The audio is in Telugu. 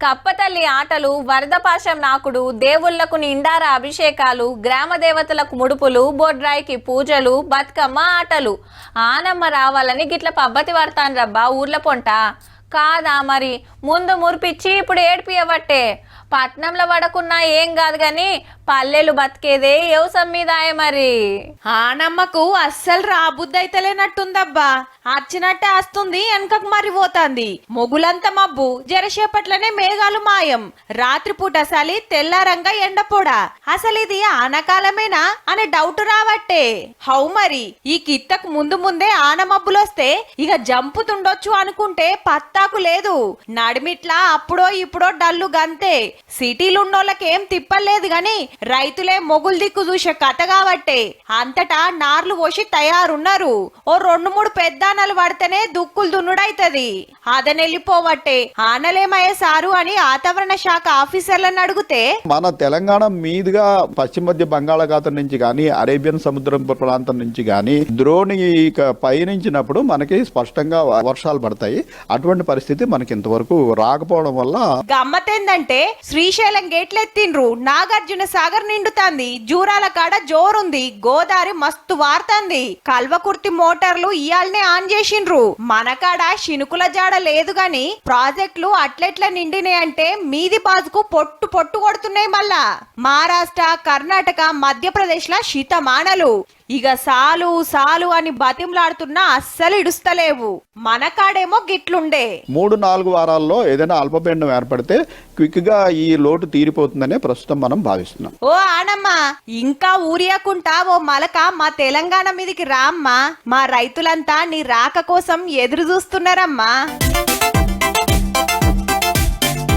కప్పతల్లి ఆటలు వరదపాశం నాకుడు దేవుళ్ళకు నిండార అభిషేకాలు గ్రామ దేవతలకు ముడుపులు బొడ్రాయికి పూజలు బతుకమ్మ ఆటలు. ఆనమ్మ రావాలని గిట్ల పబ్బతి పడతాను రబ్బా ఊర్ల పొంట. కాదా మరి? ముందు మురిపిచ్చి ఇప్పుడు ఏడిపియబట్టే పట్నంలో పడకున్నా ఏం కాదు కానీ పల్లెలు బతికేదే వ్యవసాయం మీదాయ మరి. ఆనమ్మకు అస్సలు రాబుద్దైతలేనట్టుందబ్బా అచ్చినట్టే వస్తుంది వెనకకు మరి పోతాంది మొగులంతా మబ్బు జరసేపట్లనే మేఘాలు మాయం. రాత్రిపూట సలి తెల్లారంగా ఎండపోడా. అసలు ఇది ఆనకాలమేనా అనే డౌట్ రావట్టే. హౌ మరి ఈ కిత్తకు ముందు ముందే ఆన మబ్బులొస్తే ఇక జంపుతుండొచ్చు అనుకుంటే పత్తాకు లేదు. నడిమిట్లా అప్పుడో ఇప్పుడో డల్లు గంతే. సిటీలున్నోళ్ళకేం తిప్పలేదు గాని రైతులే మొగులు దిక్కు చూసే కథ కాబట్టే అంతటా నార్లు పోసి తయారున్నారు. ఓ రెండు మూడు పెద్దానలు పడితేనే దుక్కులు దున్నుడైతది. అదనెళ్ళిపోవట్టే ఆనలేమయ్యే సారు అని వాతావరణ శాఖ ఆఫీసర్లను అడిగితే మన తెలంగాణ మీదుగా పశ్చిమ మధ్య బంగాళాఖాతం నుంచి కానీ అరేబియన్ సముద్రం ప్రాంతం నుంచి కానీ ద్రోణి పయనించినప్పుడు మనకి స్పష్టంగా వర్షాలు పడతాయి. అటువంటి పరిస్థితి మనకి ఇంతవరకు రాకపోవడం వల్ల గమ్మతేందంటే శ్రీశైలం గేట్లెత్తిండ్రు. నాగార్జున సాగర్ నిండుతాంది. జూరాల కాడ జోరుంది. గోదావరి మస్తు వార్తంది. కల్వకుర్తి మోటార్లు ఇయాల్నే ఆన్ చేసిండ్రు. మన కాడ శినుకుల జాడ లేదు గాని ప్రాజెక్టులు అట్లెట్ల నిండినాయంటే మీది బాజుకు పొట్టు పొట్టు కొడుతున్నాయి మళ్ళా. మహారాష్ట్ర కర్ణాటక మధ్యప్రదేశ్ ల శీతమానలు. ఇక సాలు సాలు అని బతిమలాడుతున్నా అస్సలు ఇడుస్తలేవు. మన కాడేమో గిట్లుండే. మూడు నాలుగు వారాల్లో ఏదైనా అల్పపీడనం ఏర్పడితే క్విక్గా ఈ లోటు తీరిపోతుందనే ప్రస్తుతం మనం భావిస్తున్నాం. ఓ ఆనమ్మ ఇంకా ఊరియకుంటా ఓ మలక మా తెలంగాణ మీదికి రామ్మా. మా రైతులంతా నీ రాక కోసం ఎదురు చూస్తున్నారమ్మా